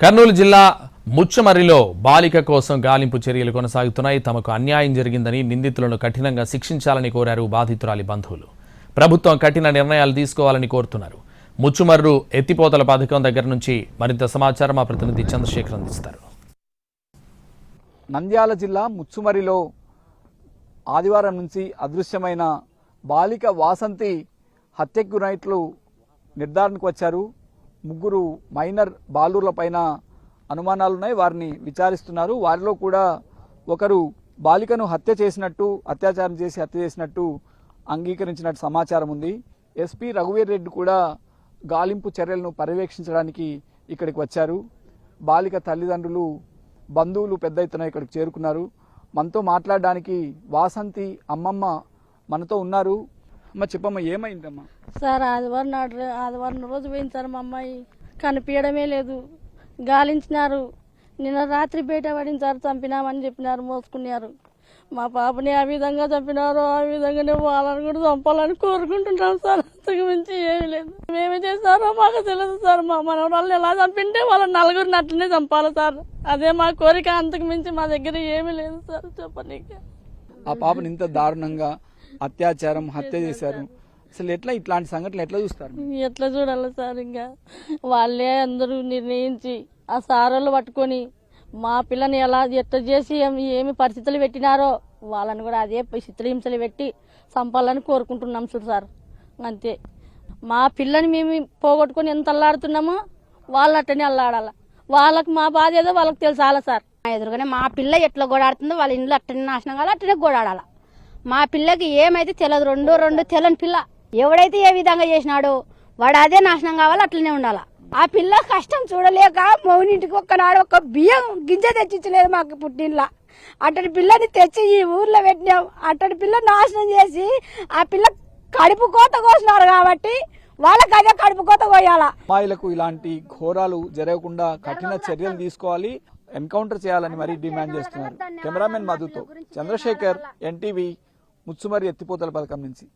కర్నూలు జిల్లా ముచ్చమర్రిలో బాలిక కోసం గాలింపు చర్యలు కొనసాగుతున్నాయి. తమకు అన్యాయం జరిగిందని నిందితులను కఠినంగా శిక్షించాలని కోరారు బాధితురాలి బంధువులు. ప్రభుత్వం కఠిన నిర్ణయాలు తీసుకోవాలని కోరుతున్నారు. ముచ్చుమర్రు ఎత్తిపోతల పథకం దగ్గర నుంచి మరింత సమాచారం మా ప్రతినిధి చంద్రశేఖర్ అందిస్తారు. నంద్యాల జిల్లా ముచ్చుమరిలో ఆదివారం నుంచి అదృశ్యమైన బాలిక వాసంతి హత్యకు నైట్లు నిర్ధారణకు వచ్చారు. ముగ్గురు మైనర్ బాలుర్ల పైన అనుమానాలున్నాయి. వారిని విచారిస్తున్నారు. వారిలో కూడా ఒకరు బాలికను హత్య చేసినట్టు అత్యాచారం చేసి హత్య చేసినట్టు అంగీకరించినట్టు సమాచారం ఉంది. ఎస్పీ రఘువీర్ రెడ్డి కూడా గాలింపు చర్యలను పర్యవేక్షించడానికి ఇక్కడికి వచ్చారు. బాలిక తల్లిదండ్రులు బంధువులు పెద్ద ఎత్తున ఇక్కడికి చేరుకున్నారు. మనతో మాట్లాడడానికి వాసంతి అమ్మమ్మ మనతో ఉన్నారు. అమ్మ చెప్పమ్మ ఏమైందమ్మా? సార్ ఆదివారం నాడు ఆదివారం రోజు పోయింది సార్ మా అమ్మాయి. కనిపించడమే లేదు. గాలించినారు. నిన్న రాత్రి బయట పడింది సార్ చంపినామని చెప్పినారు మోసుకున్నారు. మా పాపని ఆ విధంగా చంపినారు ఆ విధంగానే వాళ్ళని కూడా చంపాలని కోరుకుంటున్నాం సార్. అంతకు మించి ఏమీ లేదు. మేమే చేస్తారో మాకు తెలియదు సార్. మా మనవరాలను ఎలా చంపింటే వాళ్ళ నలుగురిని అట్లనే చంపాలి సార్. అదే మా కోరిక. అంతకు మించి మా దగ్గర ఏమీ లేదు సార్. చెప్పనీకి. ఆ పాపను ఇంత దారుణంగా అత్యాచారం హత్య చేశారు. అసలు ఎట్లా ఇట్లాంటి సంఘటనలు ఎట్లా చూస్తారు? ఎట్లా చూడాలి సార్ ఇంకా? వాళ్ళే అందరూ నిర్ణయించి ఆ సారోళ్ళు పట్టుకొని మా పిల్లని ఎలా ఎట్లా చేసి ఏమి పరిస్థితులు పెట్టినారో వాళ్ళని కూడా అదే చిత్రహింసలు పెట్టి చంపాలని కోరుకుంటున్నాం చూడు సార్. అంతే. మా పిల్లని మేము పోగొట్టుకొని ఎంత అల్లాడుతున్నామో వాళ్ళు అట్టనే అల్లాడాల. వాళ్ళకి మా బాధ ఏదో వాళ్ళకి తెలుసాలా సార్. మా ఎదురుగానే మా పిల్ల ఎట్లా గోడాడుతుందో వాళ్ళ ఇంట్లో అట్టనే నాశనం కావాలి అట్టనే గోడాడాల. మా పిల్లకి ఏమైతే తెలియదు రెండు రెండు తెలని పిల్ల. ఎవడైతే ఏ విధంగా చేసినాడో వాడు అదే నాశనం కావాలి అట్లనే ఉండాల. ఆ పిల్ల కష్టం చూడలేక మౌనింటికి ఒక్కనాడు ఒక బియ్యం గింజ తెచ్చిచ్చలేదు మాకు పుట్టినలా. అట్టడి పిల్లని తెచ్చి ఈ ఊర్లో పెట్టినాం. అట్టడి పిల్ల నాశనం చేసి ఆ పిల్ల కడుపు కోత కోసినారు కాబట్టి వాళ్ళకి అదే కడుపు కోత కోయాలా. అమ్మాయిలకు ఇలాంటి ఘోరాలు జరగకుండా కఠిన చర్యలు తీసుకోవాలి. ఎన్కౌంటర్ చేయాలని మరీ డిమాండ్ చేస్తున్నారు. కెమెరామెన్ మధుతో చంద్రశేఖర్ ఎన్టీవీ ముచ్చుమరి ఎత్తిపోతల పథకం నుంచి.